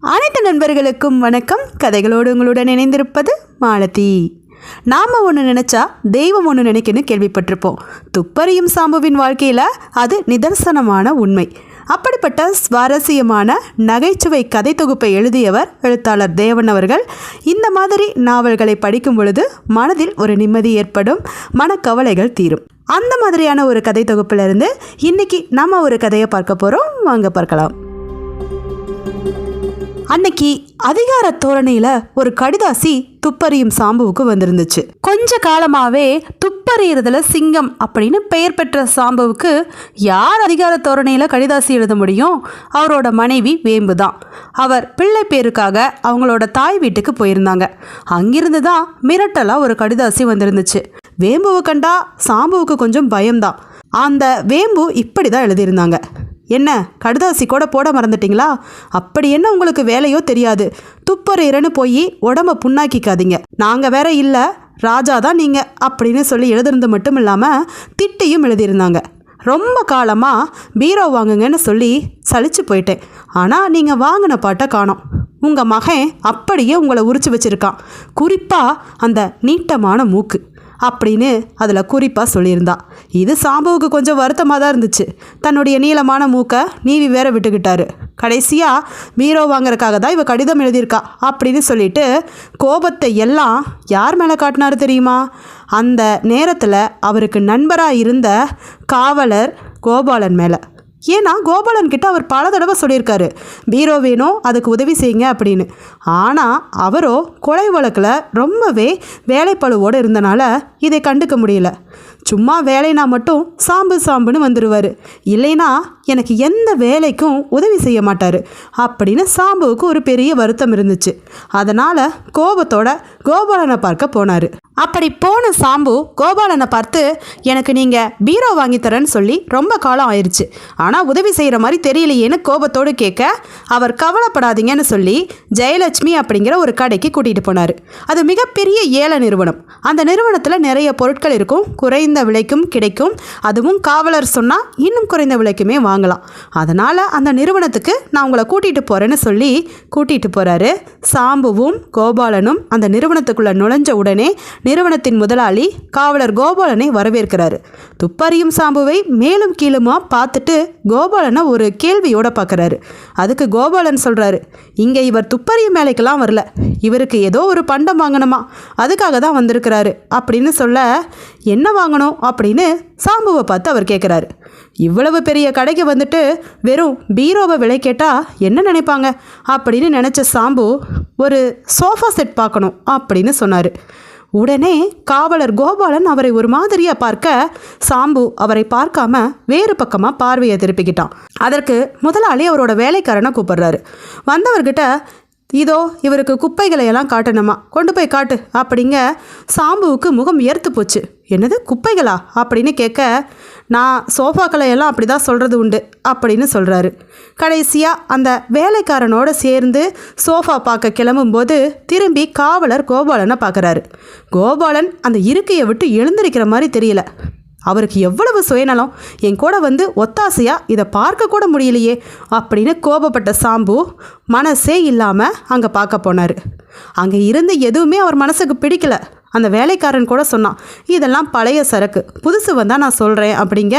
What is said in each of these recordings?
அனைத்து நண்பர்களுக்கும் வணக்கம். கதைகளோடு உங்களுடன் இணைந்திருப்பது மாலதி. நாம் ஒன்று நினச்சா தெய்வம் ஒன்று நினைக்குன்னு கேள்விப்பட்டிருப்போம். துப்பறியும் சாம்புவின் வாழ்க்கையில் அது நிதர்சனமான உண்மை. அப்படிப்பட்ட சுவாரஸ்யமான நகைச்சுவை கதை தொகுப்பை எழுதியவர் எழுத்தாளர் தேவன் அவர்கள். இந்த மாதிரி நாவல்களை படிக்கும் பொழுது மனதில் ஒரு நிம்மதி ஏற்படும் மனக்கவலைகள் தீரும். அந்த மாதிரியான ஒரு கதை தொகுப்பிலிருந்து இன்னைக்கு நம்ம ஒரு கதையை பார்க்க போகிறோம் வாங்க பார்க்கலாம். அன்னைக்கு அதிகார தோரணையில ஒரு கடிதாசி துப்பறியும் சாம்புவுக்கு வந்திருந்துச்சு. கொஞ்ச காலமாவே துப்பறியறதுல சிங்கம் அப்படின்னு பெயர் பெற்ற சாம்புவுக்கு யார் அதிகார தோரணையில கடிதாசி எழுத முடியும்? அவரோட மனைவி வேம்பு தான் அவர் பிள்ளை பேருக்காக அவங்களோட தாய் வீட்டுக்கு போயிருந்தாங்க. அங்கிருந்து தான் மிரட்டலா ஒரு கடிதாசி வந்திருந்துச்சு. வேம்புவை கண்டா சாம்புவுக்கு கொஞ்சம் பயம்தான். அந்த வேம்பு இப்படி தான் எழுதியிருந்தாங்க. என்ன கடுதாசி கூட போட மறந்துட்டீங்களா? அப்படி என்ன உங்களுக்கு வேலையோ தெரியாது. துப்பறையிறன்னு போய் உடம்ப புண்ணாக்கிக்காதீங்க. நாங்கள் வேற இல்லை ராஜா தான் நீங்கள் அப்படின்னு சொல்லி எழுதுறது மட்டும் இல்லாமல் திட்டியும் எழுதியிருந்தாங்க. ரொம்ப காலமாக பீரோ வாங்குங்கன்னு சொல்லி சலிச்சு போயிட்டேன். ஆனால் நீங்கள் வாங்கின பாட்டை காணோம். உங்கள் மகன் அப்படியே உங்களை உரிச்சு வச்சுருக்கான். குறிப்பாக அந்த நீட்டமான மூக்கு. அப்படின்னு அதில் குறிப்பாக சொல்லியிருந்தா. இது சாம்புவுக்கு கொஞ்சம் வருத்தமாக தான் இருந்துச்சு. தன்னுடைய நீளமான மூக்கை நீவி வேற விட்டுக்கிட்டாரு. கடைசியாக பீரோ வாங்குறதுக்காக தான் இவ கடிதம் எழுதியிருக்கா அப்படின்னு சொல்லிட்டு கோபத்தை எல்லாம் யார் மேலே காட்டினாரு தெரியுமா? அந்த நேரத்தில் அவருக்கு நண்பராக இருந்த காவலர் கோபாலன் மேலே. ஏன்னா கோபாலன் கிட்ட அவர் பல தடவை சொல்லியிருக்காரு. பீரோ வேணும் அதுக்கு உதவி செய்யுங்க அப்படின்னு. ஆனால் அவரோ கொலை வழக்கில் ரொம்பவே வேலைப்பழுவோடு இருந்தனால இதை கண்டுக்க முடியல. சும்மா வேலைனா மட்டும் சாம்பு சாம்புன்னு வந்துடுவார் இல்லைனா எனக்கு எந்த வேலைக்கும் உதவி செய்ய மாட்டார். அப்படின்னு சாம்புவுக்கு ஒரு பெரிய வருத்தம் இருந்துச்சு. அதனால் கோபத்தோட கோபாலனை பார்க்க போனார். அப்படி போன சாம்பு கோபாலனை பார்த்து எனக்கு நீங்கள் பீரோ வாங்கி தரேன்னு சொல்லி ரொம்ப காலம் ஆயிடுச்சு ஆனால் உதவி செய்கிற மாதிரி தெரியலையேன்னு கோபத்தோடு கேட்க அவர் கவலைப்படாதீங்கன்னு சொல்லி ஜெயலட்சுமி அப்படிங்கிற ஒரு கடைக்கு கூட்டிகிட்டு போனார். அது மிகப்பெரிய ஏல நிறுவனம். அந்த நிறுவனத்தில் நிறைய பொருட்கள் இருக்கும். குறைந்த விலைக்கும் கிடைக்கும். அதுவும் காவலர் சொன்னால் இன்னும் குறைந்த விலைக்குமே வாங்கலாம். அதனால் அந்த நிறுவனத்துக்கு நான் உங்களை கூட்டிகிட்டு போகிறேன்னு சொல்லி கூட்டிகிட்டு போகிறாரு சாம்புவும் கோபாலனும் அந்த நிறுவனத்துக்குள்ளே நுழைஞ்ச உடனே நிறுவனத்தின் முதலாளி காவலர் கோபாலனை வரவேற்கிறாரு. துப்பறியும் சாம்புவை மேலும் கீழுமா பார்த்துட்டு கோபாலனை ஒரு கேள்வியோட பார்க்குறாரு. அதுக்கு கோபாலன் சொல்கிறாரு இங்கே இவர் துப்பறியும் வேலைக்கெல்லாம் வரல. இவருக்கு ஏதோ ஒரு பண்டம் வாங்கணுமா? அதுக்காக தான் வந்திருக்கிறாரு. அப்படின்னு சொல்ல என்ன வாங்கணும்? அப்படின்னு சாம்புவை பார்த்து அவர் கேட்குறாரு இவ்வளவு பெரிய கடைக்கு வந்துட்டு வெறும் பீரோவை விலை கேட்டால் என்ன நினைப்பாங்க? அப்படின்னு நினச்ச சாம்பு ஒரு சோஃபா செட் பார்க்கணும் அப்படின்னு சொன்னார். உடனே காவலர் கோபாலன் அவரை ஒரு மாதிரியா பார்க்க சாம்பு அவரை பார்க்காம வேறு பக்கமாக பார்வையை திருப்பிக்கிட்டான். அதற்கு முதலாளி அவரோட வேலைக்காரனை கூப்பிடுறாரு. வந்தவர்கிட்ட இதோ இவருக்கு குப்பைகளை எல்லாம் காட்டணுமா? கொண்டு போய் காட்டு. அப்படிங்க சாம்புவுக்கு முகம் ஏர்த்து போச்சு. என்னது குப்பைகளா? அப்படின்னு கேட்க நான் சோஃபாக்களை எல்லாம் அப்படி தான் சொல்கிறது உண்டு அப்படின்னு சொல்கிறாரு கடைசியாக அந்த வேலைக்காரனோட சேர்ந்து சோஃபா பார்க்க கிளம்பும்போது திரும்பி காவலர் கோபாலனை பார்க்குறாரு. கோபாலன் அந்த இருக்கையை விட்டு எழுந்திருக்கிற மாதிரி தெரியல. அவருக்கு எவ்வளவு சுயநலம்? என் கூட வந்து ஒத்தாசையாக இதை பார்க்க கூட முடியலையே. அப்படின்னு கோபப்பட்ட சாம்பு மனசே இல்லாமல் அங்கே பார்க்க போனார். அங்கே இருந்து எதுவுமே அவர் மனசுக்கு பிடிக்கல. அந்த வேலைக்காரன் கூட சொன்னான் இதெல்லாம் பழைய சரக்கு. புதுசு வந்தால் நான் சொல்கிறேன் அப்படிங்க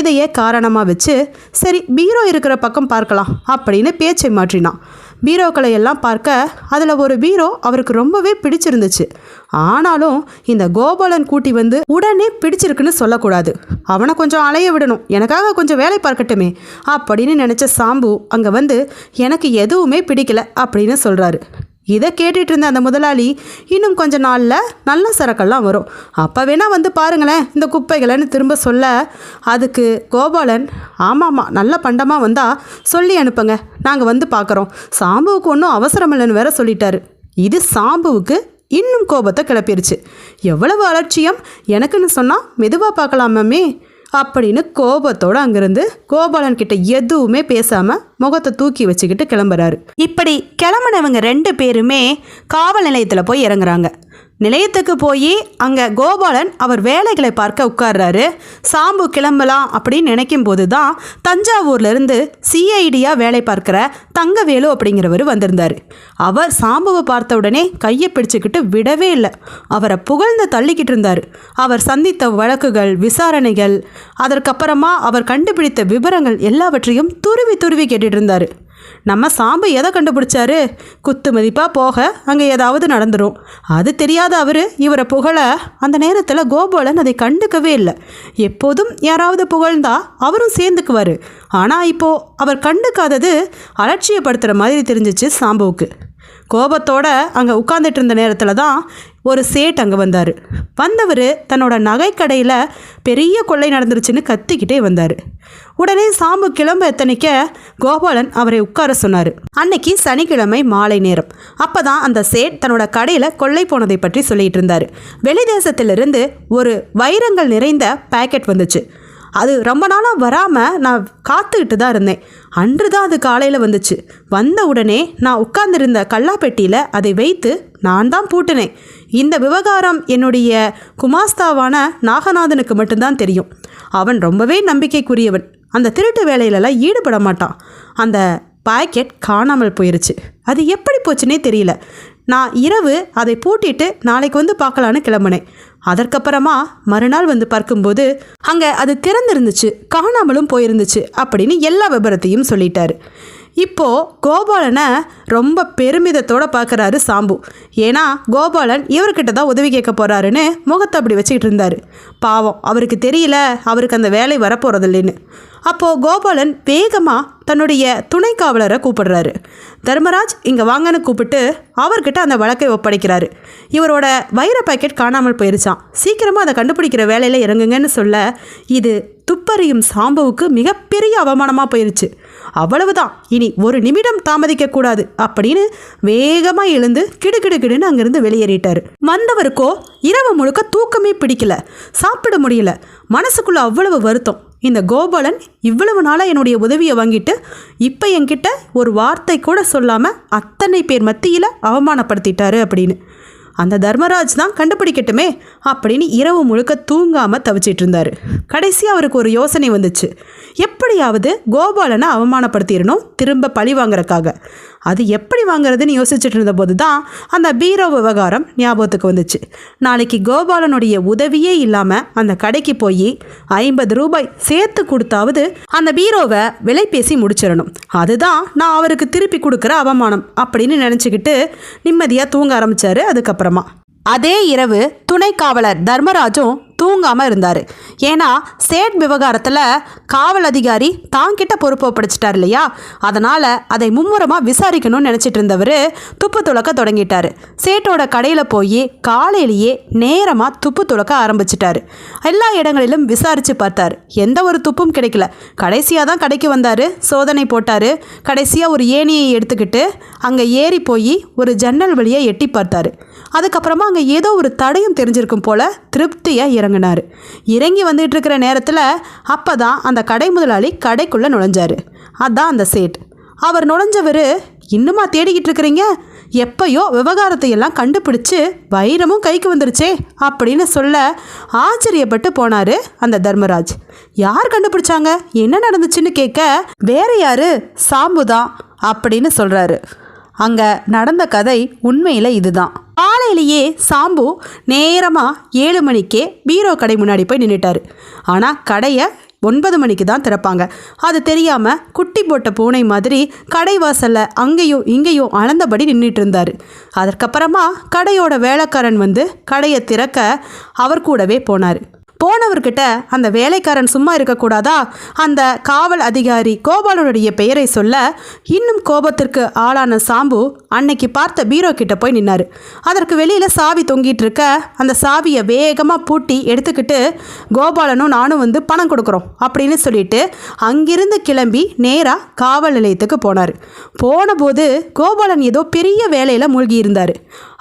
இதையே காரணமாக வச்சு சரி பீரோ இருக்கிற பக்கம் பார்க்கலாம் அப்படின்னு பேச்சை மாற்றினான். பீரோக்களை எல்லாம் பார்க்க அதில் ஒரு பீரோ அவருக்கு ரொம்பவே பிடிச்சிருந்துச்சு. ஆனாலும் இந்த கோபாலன் கூட்டி வந்து உடனே பிடிச்சிருக்குன்னு சொல்லக்கூடாது. அவனை கொஞ்சம் அலைய விடணும். எனக்காக கொஞ்சம் வேலை பார்க்கட்டுமே. அப்படின்னு நினச்ச சாம்பு அங்கே வந்து எனக்கு எதுவுமே பிடிக்கல அப்படின்னு சொல்கிறாரு இதை கேட்டுட்டு இருந்த அந்த முதலாளி இன்னும் கொஞ்ச நாளில் நல்ல சரக்கெல்லாம் வரும். அப்போ வேணால் வந்து பாருங்களேன் இந்த குப்பைகளைன்னு திரும்ப சொல்ல. அதுக்கு கோபாலன் ஆமாம்மா நல்ல பண்டமாக வந்தால் சொல்லி அனுப்புங்க. நாங்கள் வந்து பார்க்குறோம் சாம்புவுக்கு ஒன்றும் அவசரம் இல்லைன்னு வேற சொல்லிட்டாரு. இது சாம்புவுக்கு இன்னும் கோபத்தை கிளப்பிருச்சு. எவ்வளவு அலட்சியம். எனக்குன்னு சொன்னால் மெதுவாக பார்க்கலாமே அப்படின்னு கோபத்தோடு அங்கிருந்து கோபாலன் கிட்ட எதுவுமே பேசாமல் முகத்தை தூக்கி வச்சுக்கிட்டு கிளம்புறாரு. இப்படி கிளம்புனவங்க ரெண்டு பேருமே காவல் நிலையத்தில் போய் இறங்குறாங்க. நிலையத்துக்கு போய் அங்கே கோபாலன் அவர் வேலைகளை பார்க்க உட்கார்றாரு. சாம்பு கிளம்பலாம் அப்படின்னு நினைக்கும் போது தான் தஞ்சாவூர்லேருந்து சிஐடியாக வேலை பார்க்குற தங்கவேலு அப்படிங்கிறவர் வந்திருந்தார். அவர் சாம்புவை பார்த்த உடனே கையை பிடிச்சிக்கிட்டு விடவே இல்லை. அவரை புகழ்ந்து தள்ளிக்கிட்டு இருந்தார். அவர் சந்தித்த வழக்குகள் விசாரணைகள் அதற்கப்புறமா அவர் கண்டுபிடித்த விவரங்கள் எல்லாவற்றையும் துருவி துருவி கேட்டுட்டு இருந்தார். நம்ம சாம்பு எதை கண்டுபிடிச்சாரு? குத்து மதிப்பாக போக அங்கே ஏதாவது நடந்துடும் அது தெரியாத அவர் இவரை புகழ அந்த நேரத்தில் கோபாலன் அதை கண்டுக்கவே இல்லை. எப்போதும் யாராவது புகழ்ந்தா அவரும் சேர்ந்துக்குவார். ஆனால் இப்போது அவர் கண்டுக்காதது அலட்சியப்படுத்துகிற மாதிரி தெரிஞ்சிச்சு சாம்புவுக்கு. கோபத்தோட அங்கே உட்காந்துட்டு இருந்த நேரத்தில் தான் ஒரு சேட் அங்கே வந்தார். வந்தவர் தன்னோட நகைக்கடையில் பெரிய கொள்ளை நடந்துருச்சுன்னு கத்திக்கிட்டே வந்தார். உடனே சாம்பு கிளம்ப எத்தனைக்க கோபாலன் அவரை உட்கார சொன்னார். அன்னைக்கு சனிக்கிழமை மாலை நேரம். அப்போ தான் அந்த சேட் தன்னோட கடையில் கொள்ளை போனதை பற்றி சொல்லிகிட்டு இருந்தார். வெளிதேசத்திலிருந்து ஒரு வைரங்கள் நிறைந்த பேக்கெட் வந்துச்சு. அது ரொம்ப நாளாக வராமல் நான் காத்துக்கிட்டு தான் இருந்தேன். அன்று தான் அது காலையில் வந்துச்சு. வந்த உடனே நான் உட்கார்ந்திருந்த கல்லாப்பெட்டியில் அதை வைத்து நான் தான் பூட்டினேன். இந்த விவகாரம் என்னுடைய குமாஸ்தாவான நாகநாதனுக்கு மட்டும்தான் தெரியும். அவன் ரொம்பவே நம்பிக்கைக்குரியவன். அந்த திருட்டு வேலையிலலாம் ஈடுபட மாட்டான். அந்த பாக்கெட் காணாமல் போயிருச்சு. அது எப்படி போச்சுன்னே தெரியல. நான் இரவு அதை பூட்டிட்டு நாளைக்கு வந்து பார்க்கலான்னு கிளம்புனேன். அதற்கப்புறமா மறுநாள் வந்து பார்க்கும்போது அங்கே அது திறந்திருந்துச்சு காணாமலும் போயிருந்துச்சு அப்படின்னு எல்லா விபரத்தையும் சொல்லிட்டாரு. இப்போது கோபாலனை ரொம்ப பெருமிதத்தோட பார்க்குறாரு சாம்பு. ஏன்னா கோபாலன் இவர்கிட்ட தான் உதவி கேட்க போகிறாருன்னு முகத்தை அப்படி வச்சுக்கிட்டு இருந்தார். பாவம் அவருக்கு தெரியல அவருக்கு அந்த வேலை வரப்போகிறதில்லைன்னு அப்போது கோபாலன் வேகமாக தன்னுடைய துணை காவலரை கூப்பிடுறாரு. தர்மராஜ் இங்கே வாங்கன்னு கூப்பிட்டு அவர்கிட்ட அந்த வழக்கை ஒப்படைக்கிறாரு. இவரோட வைர பாக்கெட் காணாமல் போயிருச்சான் சீக்கிரமாக அதை கண்டுபிடிக்கிற வேலையில் இறங்குங்கன்னு சொல்ல இது துப்பறியும் சாம்புவுக்கு மிகப்பெரிய அவமானமாக போயிருச்சு. அவ்வளவுதான். இனி ஒரு நிமிடம் தாமதிக்கக்கூடாது அப்படின்னு வேகமாக எழுந்து கிடுகிடுகிடுன்னு அங்கிருந்து வெளியேறிட்டார். வந்தவருக்கோ இரவு முழுக்க தூக்கமே பிடிக்கல. சாப்பிட முடியல. மனசுக்குள்ள அவ்வளவு வருத்தம். இந்த கோபாலன் இவ்வளவு நாளாக என்னுடைய உதவியை வாங்கிட்டு இப்போ என்கிட்ட ஒரு வார்த்தை கூட சொல்லாமல் அத்தனை பேர் மத்தியில் அவமானப்படுத்திட்டாரு அப்படின்னு. அந்த தர்மராஜ் தான் கண்டுபிடிக்கட்டுமே அப்படின்னு இரவு முழுக்க தூங்காமல் தவிச்சிட்டு இருந்தார். கடைசி அவருக்கு ஒரு யோசனை வந்துச்சு. எப்படியாவது கோபாலனை அவமானப்படுத்திடணும் திரும்ப பழி வாங்குறக்காக அது எப்படி வாங்குறதுன்னு யோசிச்சுட்டு இருந்தபோது தான் அந்த பீரோ விவகாரம் ஞாபகத்துக்கு வந்துச்சு. நாளைக்கு கோபாலனுடைய உதவியே இல்லாமல் அந்த கடைக்கு போய் ஐம்பது ரூபாய் சேர்த்து கொடுத்தாவது அந்த பீரோவை விலை பேசி முடிச்சிடணும். அதுதான் நான் அவருக்கு திருப்பி கொடுக்குற அவமானம் அப்படின்னு நினச்சிக்கிட்டு நிம்மதியாக தூங்க ஆரம்பித்தார் அதுக்கப்புறமா. அதே இரவு துணை காவலர் தர்மராஜும் தூங்காமல் இருந்தார். ஏன்னா சேட் விவகாரத்தில் காவல் அதிகாரி தாங்கிட்ட பொறுப்பு படிச்சிட்டார் இல்லையா? அதனால் அதை மும்முரமாக விசாரிக்கணும்னு நினச்சிட்டு இருந்தவர் துப்பு துளக்க தொடங்கிட்டார். சேட்டோட கடையில் போய் காலையிலேயே நேரமாக துப்பு துளக்க ஆரம்பிச்சிட்டாரு. எல்லா இடங்களிலும் விசாரித்து பார்த்தார். எந்த ஒரு துப்பும் கிடைக்கல. கடைசியாக தான் கடைக்கு வந்தார். சோதனை போட்டார். கடைசியாக ஒரு ஏணியை எடுத்துக்கிட்டு அங்கே ஏறி போய் ஒரு ஜன்னல் வழியாக எட்டி பார்த்தாரு. அதுக்கப்புறமா அங்கே ஏதோ ஒரு தடையும் தெரிஞ்சிருக்கும் போல திருப்தியாக இறங்கினார் இறங்கி வந்துட்டு இருக்கிற நேரத்தில் அப்போ தான் அந்த கடை முதலாளி கடைக்குள்ளே நுழைஞ்சார். அதான் அந்த சேட். அவர் நுழைஞ்சவர் இன்னுமா தேடிக்கிட்டு இருக்கிறீங்க எப்பயோ விவகாரத்தை எல்லாம் கண்டுபிடிச்சு வைரமும் கைக்கு வந்துருச்சே அப்படின்னு சொல்ல ஆச்சரியப்பட்டு போனார் அந்த தர்மராஜ். யார் கண்டுபிடிச்சாங்க? என்ன நடந்துச்சுன்னு கேட்க வேற யாரு? சாம்புதான் அப்படின்னு சொல்கிறாரு அங்கே நடந்த கதை உண்மையில் இதுதான். காலையிலேயே சாம்பு நேரமாக ஏழு மணிக்கே பீரோ கடை முன்னாடி போய் நின்றுட்டார் ஆனால் கடையை ஒன்பது மணிக்கு தான் திறப்பாங்க. அது தெரியாமல் குட்டி போட்ட பூனை மாதிரி கடை வாசலில் அங்கேயும் இங்கேயும் அளந்தபடி நின்றுட்டு இருந்தார் அதற்கப்புறமா கடையோட வேலைக்காரன் வந்து கடையை திறக்க அவர் கூடவே போனார். போனவர்கிட்ட அந்த வேலைக்காரன் சும்மா இருக்கக்கூடாதா? அந்த காவல் அதிகாரி கோபாலனுடைய பெயரை சொல்ல இன்னும் கோபத்திற்கு ஆளான சாம்பு அன்னைக்கு பார்த்த பீரோ கிட்ட போய் நின்னார். அதற்கு வெளியில் சாவி தொங்கிட்டு இருக்க அந்த சாவியை வேகமாக பூட்டி எடுத்துக்கிட்டு கோபாலனும் நானும் வந்து பணம் கொடுக்குறோம் அப்படின்னு சொல்லிட்டு அங்கிருந்து கிளம்பி நேராக காவல் நிலையத்துக்கு போனார். போனபோது கோபாலன் ஏதோ பெரிய வேலையில் மூழ்கி இருந்தார்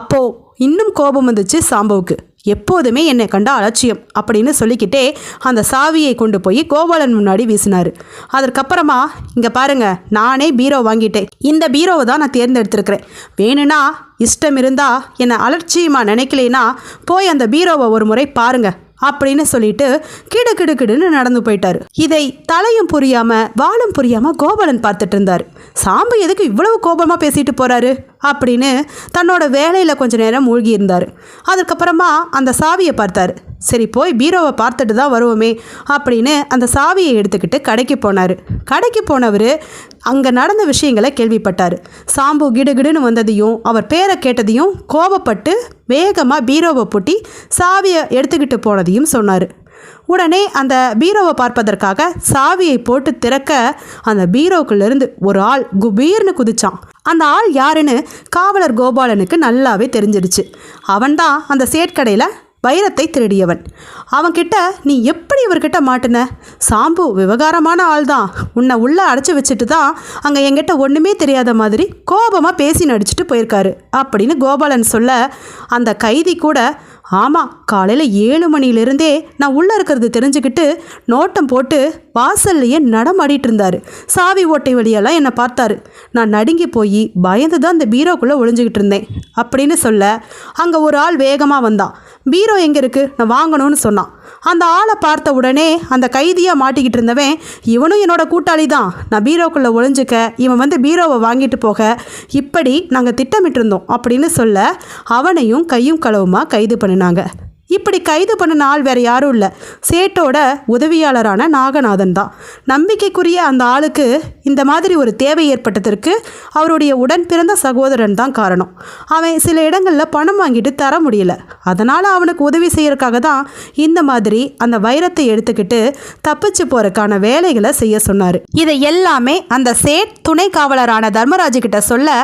அப்போது இன்னும் கோபம் வந்துச்சு சாம்புவுக்கு. எப்போதுமே என்னை கண்டா அலட்சியம் அப்படின்னு சொல்லிக்கிட்டே அந்த சாவியை கொண்டு போய் கோபாலன் முன்னாடி வீசினார். அதற்கப்புறமா இங்கே பாருங்கள் நானே பீரோ வாங்கிட்டேன். இந்த பீரோவை தான் நான் தேர்ந்தெடுத்திருக்கிறேன். வேணும்னா இஷ்டம் இருந்தால் என்னை அலட்சியமாக நினைக்கலைன்னா போய் அந்த பீரோவை ஒரு முறை பாருங்கள் அப்படின்னு சொல்லிட்டு கிடு கிடு கிடுன்னு நடந்து போயிட்டாரு. இதை தலையும் புரியாம வாழும் புரியாம கோபாலன் பார்த்துட்டு இருந்தார். சாம்பு எதுக்கு இவ்வளவு கோபமா பேசிட்டு போறாரு? அப்படின்னு தன்னோட வேலையில கொஞ்ச நேரம் மூழ்கி இருந்தார். அதுக்கப்புறமா அந்த சாவியை பார்த்தாரு. சரி போய் பீரோவை பார்த்துட்டு தான் வருவோமே அப்படின்னு அந்த சாவியை எடுத்துக்கிட்டு கடைக்கு போனார். கடைக்கு போனவர் அங்கே நடந்த விஷயங்களை கேள்விப்பட்டார். சாம்பு கிடுகிடுன்னு வந்ததையும் அவர் பேரை கேட்டதையும் கோபப்பட்டு வேகமாக பீரோவை பூட்டி சாவியை எடுத்துக்கிட்டு போனதையும் சொன்னார். உடனே அந்த பீரோவை பார்ப்பதற்காக சாவியை போட்டு திறக்க அந்த பீரோக்குள்ளேருந்து ஒரு ஆள் குபீர்னு குதிச்சான். அந்த ஆள் யாருன்னு காவலர் கோபாலனுக்கு நல்லாவே தெரிஞ்சிருச்சு. அவன்தான் அந்த சேட்கடையில் வைரத்தை திருடியவன். அவன்கிட்ட நீ எப்படி இவர்கிட்ட மாட்டுன? சாம்பு விவகாரமான ஆள் தான் உன்னை உள்ளே அடைச்சி வச்சுட்டு தான் அங்கே என்கிட்ட ஒன்றுமே தெரியாத மாதிரி கோபமாக பேசி நடிச்சிட்டு போயிருக்காரு. அப்படின்னு கோபாலன் சொல்ல அந்த கைதி கூட ஆமாம் காலையில் ஏழு மணியிலிருந்தே நான் உள்ளே இருக்கிறது தெரிஞ்சுக்கிட்டு நோட்டம் போட்டு வாசல்லையே நடமாடிட்டு இருந்தார். சாவி ஓட்டை வழியெல்லாம் என்னை பார்த்தாரு. நான் நடுங்கி போய் பயந்து தான் அந்த பீரோக்குள்ளே ஒளிஞ்சிக்கிட்டு இருந்தேன். அப்படின்னு சொல்ல அங்கே ஒரு ஆள் வேகமாக வந்தான் பீரோ எங்கே இருக்குது நான் வாங்கணும்னு சொன்னான். அந்த ஆளை பார்த்த உடனே அந்த கைதியாக மாட்டிக்கிட்டு இருந்தவன் இவனும் என்னோட கூட்டாளி தான் நான் பீரோக்குள்ளே ஒளிஞ்சிக்க இவன் வந்து பீரோவை வாங்கிட்டு போக. இப்படி நாங்கள் திட்டமிட்டிருந்தோம். அப்படின்னு சொல்ல அவனையும் கையும் களவுமா கைது பண்ணினாங்க இப்படி கைது பண்ணின ஆள் வேற யாரும் இல்லை. சேட்டோட உதவியாளரான நாகநாதன் தான். நம்பிக்கைக்குரிய அந்த ஆளுக்கு இந்த மாதிரி ஒரு தேவை ஏற்பட்டதற்கு அவருடைய உடன் பிறந்த சகோதரன் தான் காரணம். அவன் சில இடங்களில் பணம் வாங்கிட்டு தர முடியல. அதனால் அவனுக்கு உதவி செய்யறதுக்காக தான் இந்த மாதிரி அந்த வைரத்தை எடுத்துக்கிட்டு தப்பிச்சு போறதுக்கான வேலைகளை செய்ய சொன்னார். இதை எல்லாமே அந்த சேட் துணை காவலரான தர்மராஜ் கிட்ட சொல்ல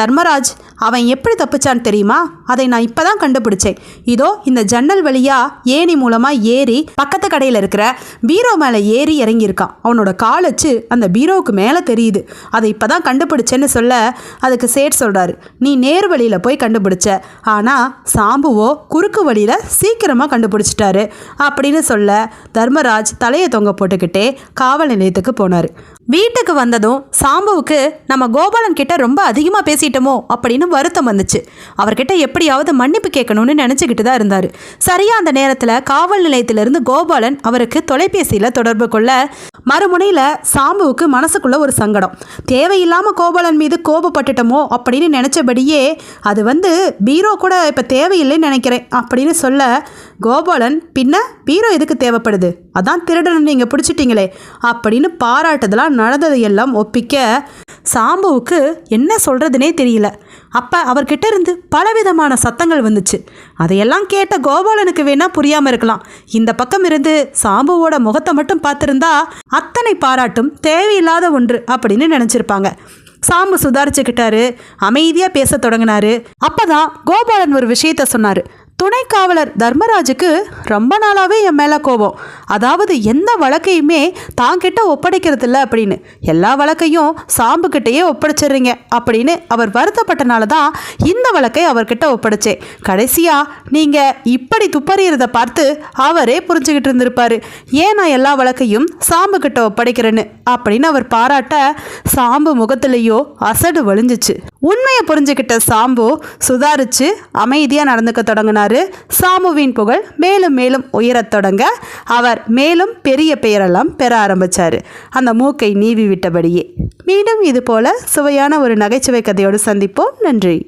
தர்மராஜ் அவன் எப்படி தப்பிச்சான்னு தெரியுமா? அதை நான் இப்பதான் கண்டுபிடிச்சேன். இதோ இந்த ஜன்னல் வழியா ஏணி மூலமா ஏறி பக்கத்து கடையில் இருக்கிற பீரோ மேலே ஏறி இறங்கியிருக்கான். அவனோட காலச்சு அந்த பீரோவுக்கு மேலே தெரியுது. அதை இப்பதான் கண்டுபிடிச்சேன்னு சொல்ல அதுக்கு சேட் சொல்றாரு. நீ நேர் வழியில போய் கண்டுபிடிச்ச. ஆனா சாம்புவோ குறுக்கு வழியில சீக்கிரமா கண்டுபிடிச்சிட்டாரு. அப்படின்னு சொல்ல தர்மராஜ் தலையை தொங்க போட்டுக்கிட்டே காவல் நிலையத்துக்கு போனார். வீட்டுக்கு வந்ததும் சாம்புவுக்கு நம்ம கோபாலன் கிட்ட ரொம்ப அதிகமாக பேசிட்டோமோ அப்படின்னு வருத்தம் வந்துச்சு. அவர்கிட்ட எப்படியாவது மன்னிப்பு கேட்கணும்னு நினச்சிக்கிட்டு தான் இருந்தார். சரியா அந்த நேரத்தில் காவல் நிலையத்திலிருந்து கோபாலன் அவருக்கு தொலைபேசியில் தொடர்பு கொள்ள மறுமுனையில் சாம்புவுக்கு மனசுக்குள்ள ஒரு சங்கடம். தேவையில்லாமல் கோபாலன் மீது கோபப்பட்டுட்டோமோ அப்படின்னு நினச்சபடியே அது வந்து பீரோ கூட இப்போ தேவையில்லைன்னு நினைக்கிறேன் அப்படின்னு சொல்ல கோபாலன் பின்ன பீரோ எதுக்கு தேவைப்படுது? அதான் திருடனை நீங்கள் பிடிச்சிட்டிங்களே அப்படின்னு பாராட்டுதலாக நடந்ததையெல்லாம் ஒப்பிக்க சாம்புவுக்கு என்ன சொல்கிறதுனே தெரியல. அப்போ அவர்கிட்ட இருந்து பலவிதமான சத்தங்கள் வந்துச்சு. அதையெல்லாம் கேட்ட கோபாலனுக்கு வேணா புரியாமல் இருக்கலாம். இந்த பக்கம் இருந்து சாம்புவோட முகத்தை மட்டும் பார்த்துருந்தா அத்தனை பாராட்டும் தேவையில்லாத ஒன்று அப்படின்னு நினச்சிருப்பாங்க. சாம்பு சுதாரிச்சுக்கிட்டாரு அமைதியாக பேச தொடங்கினாரு. அப்போதான் கோபாலன் ஒரு விஷயத்த சொன்னார். துணை காவலர் தர்மராஜுக்கு ரொம்ப நாளாகவே என் மேலே கோபம். அதாவது எந்த வழக்கையுமே தாங்கிட்ட ஒப்படைக்கிறது இல்லை அப்படின்னு. எல்லா வழக்கையும் சாம்புக்கிட்டேயே ஒப்படைச்சிடுறீங்க அப்படின்னு அவர் வருத்தப்பட்டனால தான் இந்த வழக்கை அவர்கிட்ட ஒப்படைச்சேன். கடைசியாக நீங்கள் இப்படி துப்பறியறதை பார்த்து அவரே புரிஞ்சுக்கிட்டு இருந்திருப்பாரு. ஏன் நான் எல்லா வழக்கையும் சாம்புக்கிட்ட ஒப்படைக்கிறேன்னு அப்படின்னு அவர் பாராட்ட சாம்பு முகத்திலேயோ அசடு வழிஞ்சிச்சு. உண்மையை புரிஞ்சுக்கிட்ட சாம்பு சுதாரிச்சு அமைதியாக நடந்துக்க தொடங்கினாரு. சாமுவின் புகழ் மேலும் மேலும் உயரத் தொடங்க அவர் மேலும் பெரிய பெயரெல்லாம் பெற ஆரம்பித்தார் அந்த மூக்கை நீவி விட்டபடியே. மீண்டும் இதுபோல் சுவையான ஒரு நகைச்சுவை கதையோடு சந்திப்போம். நன்றி.